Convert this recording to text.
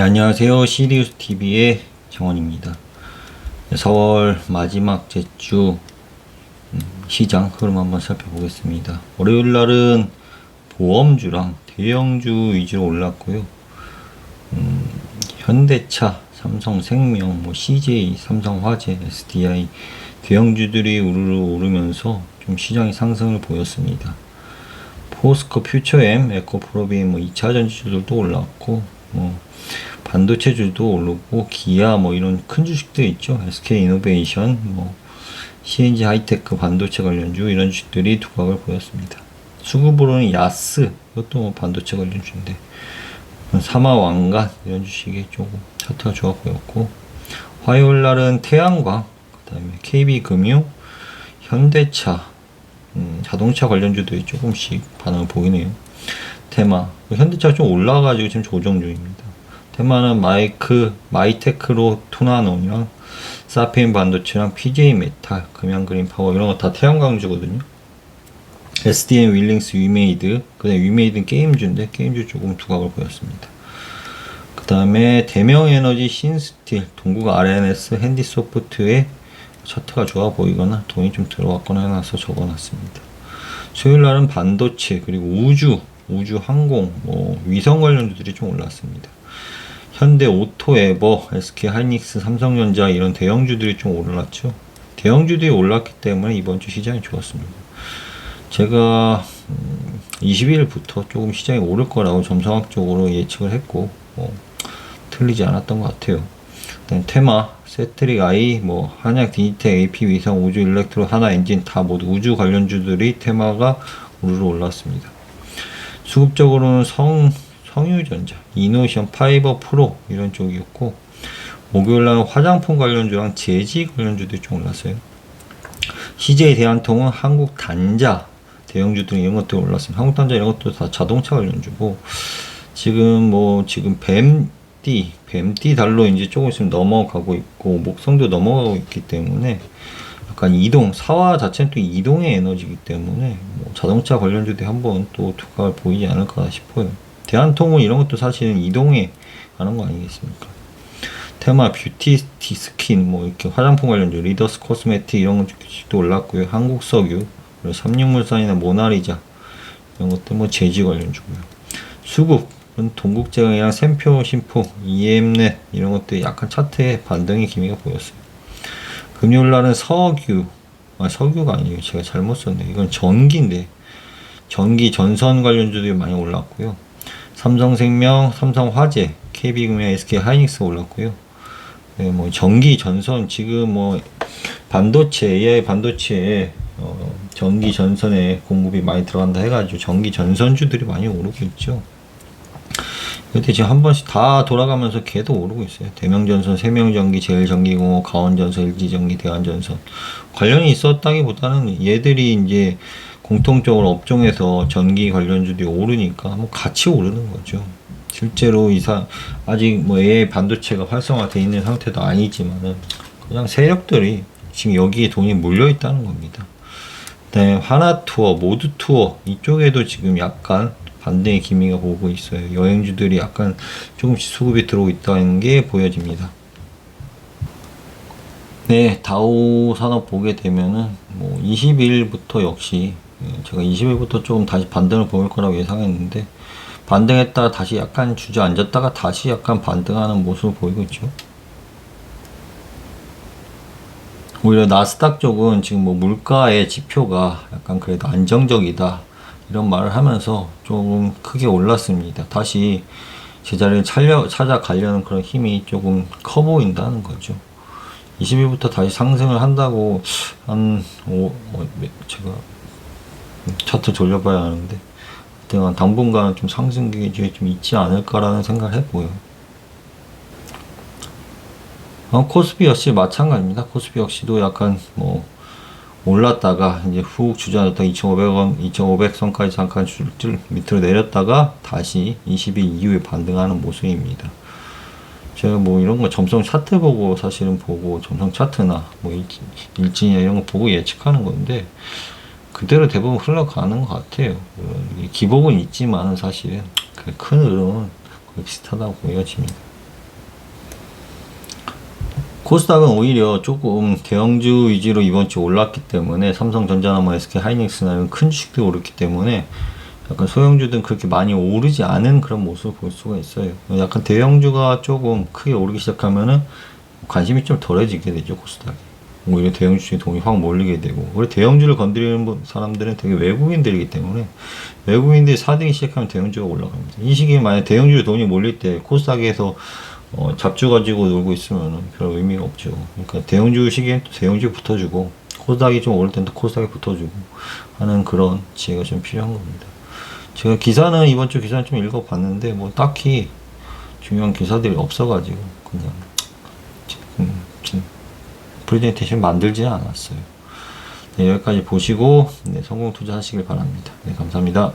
네, 안녕하세요. 시리우스 TV의 정원입니다. 4월 마지막 제주 음, 시장 흐름 한번 살펴보겠습니다. 월요일 날은 보험주랑 대형주 위주로 올랐고요. 음, 현대차, 삼성생명, 뭐 CJ, 삼성화재, SDI 대형주들이 우르르 오르면서 좀 시장이 상승을 보였습니다. 포스코 퓨처엠, 에코프로빈, 뭐 2차 전지주들도 올랐고, 뭐 반도체주도 오르고, 기아 뭐 이런 큰 주식들 있죠. SK 이노베이션, 뭐 CNG 하이테크 반도체 관련주 이런 주식들이 두각을 보였습니다. 수급으로는 야스, 이것도 뭐 반도체 관련주인데, 사마왕관 이런 주식이 조금 차트가 좋아 보였고, 화요일 날은 태양광, 그 다음에 KB금융, 현대차, 음, 자동차 관련주들이 조금씩 반응을 보이네요. 테마. 현대차가 좀 올라가지고 지금 조정 중입니다. 테마는 마이크, 마이테크로 투나노랑 사페인 반도체랑 PJ 메탈, 금양 그린 파워 이런 거 다 태양광주거든요. SDM 윌링스 위메이드, 그 다음에 위메이드는 게임주인데 게임주 조금 두각을 보였습니다. 그 다음에 대명 에너지 신스틸, 동국 RNS 핸디 소프트의 차트가 좋아 보이거나 돈이 좀 들어왔거나 해놔서 적어놨습니다. 수요일 날은 반도체 그리고 우주, 우주 항공, 뭐 위성 관련주들이 좀 올랐습니다. 현대 오토 에버, SK 하이닉스, 삼성전자 이런 대형주들이 좀 올랐죠. 대형주들이 올랐기 때문에 이번 주 시장이 좋았습니다. 제가 20일부터 조금 시장이 오를 거라고 점성학적으로 예측을 했고 뭐, 틀리지 않았던 것 같아요. 그다음 테마, 세트릭 아이, 뭐 한약, 디지텍, AP 위성, 우주 일렉트로, 하나 엔진 다 모두 우주 관련주들이 테마가 우르르 올랐습니다. 수급적으로는 성 성유전자, 이노션, 파이버 프로 이런 쪽이었고 목요일 날 화장품 관련주랑 제지 관련주들이 좀 올랐어요. CJ 대한통운 한국 단자 대형주들 이런 것들 올랐습니다. 한국 단자 이런 것도 다 자동차 관련주고 지금 뭐 지금 뱀띠 뱀띠 달로 이제 조금 있으면 넘어가고 있고 목성도 넘어가고 있기 때문에 약간 이동 사화 자체는 또 이동의 에너지이기 때문에 뭐 자동차 관련주들이 한번 또 두각을 보이지 않을까 싶어요. 대한통운 이런 것도 사실은 이동에 가는 거 아니겠습니까? 테마 뷰티 스킨 뭐 이렇게 화장품 관련주 리더스 코스메틱 이런 것도 올랐고요. 한국석유 그리고 삼육물산이나 모나리자 이런 것들 뭐 제지 관련주고요. 수급은 동국제강이랑 샘표 신포 EM넷 이런 것들이 약간 차트에 반등의 기미가 보였어요. 금요일 날은 석유 아 석유가 아니에요. 제가 잘못 썼네. 이건 전기인데 전기 전선 관련주들이 많이 올랐고요. 삼성생명, 삼성화재, KB금융, SK 하이닉스 올랐고요. 네, 뭐 전기 전선 지금 뭐 반도체 AI 반도체에 어, 전기 전선에 공급이 많이 들어간다 해가지고 전기 전선주들이 많이 오르고 있죠. 근데 지금 한 번씩 다 돌아가면서 계속 오르고 있어요. 대명전선, 세명전기, 제일전기공업, 강원전선, LG전기, 대한전선 관련이 있었다기보다는 얘들이 이제 공통적으로 업종에서 전기 관련주들이 오르니까 뭐 같이 오르는 거죠. 실제로 이상 아직 뭐 AI 반도체가 활성화되어 있는 상태도 아니지만은 그냥 세력들이 지금 여기에 돈이 몰려 있다는 겁니다. 그다음에 하나 투어, 모두 투어 이쪽에도 지금 약간 반대의 기미가 보고 있어요. 여행주들이 약간 조금씩 수급이 들어오고 있다는 게 보여집니다. 네, 다우 산업 보게 되면은 뭐 20일부터 역시 예, 제가 20일부터 조금 다시 반등을 보일 거라고 예상했는데 반등했다가 다시 약간 주저앉았다가 다시 약간 반등하는 모습을 보이고 있죠. 오히려 나스닥 쪽은 지금 뭐 물가의 지표가 약간 그래도 안정적이다 이런 말을 하면서 조금 크게 올랐습니다. 다시 제자리를 찾려, 찾아가려는 그런 힘이 조금 커 보인다는 거죠. 20일부터 다시 상승을 한다고 한 오, 어, 제가 차트 돌려봐야 하는데 그때가 당분간은 좀 상승 기회에 좀 있지 않을까라는 생각을 해보여요. 어, 코스피 역시 마찬가지입니다. 코스피 역시도 약간 뭐 올랐다가 이제 훅 주저앉았다 2,500원, 2,500선까지 잠깐 줄 밑으로 내렸다가 다시 20일 이후에 반등하는 모습입니다. 제가 뭐 이런 거 점성 차트 보고 사실은 보고 점성 차트나 뭐 일진, 일진이나 이런 거 보고 예측하는 건데 그대로 대부분 흘러가는 것 같아요. 기복은 있지만 사실은 그큰 흐름은 거의 비슷하다고 보여집니다. 코스닥은 오히려 조금 대형주 위주로 이번 주 올랐기 때문에 삼성전자나 뭐 SK 하이닉스나 이런 큰 주식들이 오르기 때문에 약간 소형주들은 그렇게 많이 오르지 않은 그런 모습을 볼 수가 있어요. 약간 대형주가 조금 크게 오르기 시작하면은 관심이 좀 덜해지게 되죠 코스닥이. 오히려 대형주 중에 돈이 확 몰리게 되고 우리 대형주를 건드리는 분- 사람들은 되게 외국인들이기 때문에 외국인들이 사들기 시작하면 대형주가 올라갑니다. 이 시기에 만약 대형주에 돈이 몰릴 때 코스닥에서 어, 잡주 가지고 놀고 있으면 별 의미가 없죠. 그러니까 대형주 시기엔 또 대형주 붙어주고 코스닥이 좀 오를 땐또 코스닥이 붙어주고 하는 그런 지혜가 좀 필요한 겁니다. 제가 기사는 이번 주 기사는 좀 읽어봤는데 뭐 딱히 중요한 기사들이 없어가지고 그냥 지금, 지금 프레젠테이션 만들지는 않았어요. 네, 여기까지 보시고 네, 성공 투자하시길 바랍니다. 네, 감사합니다.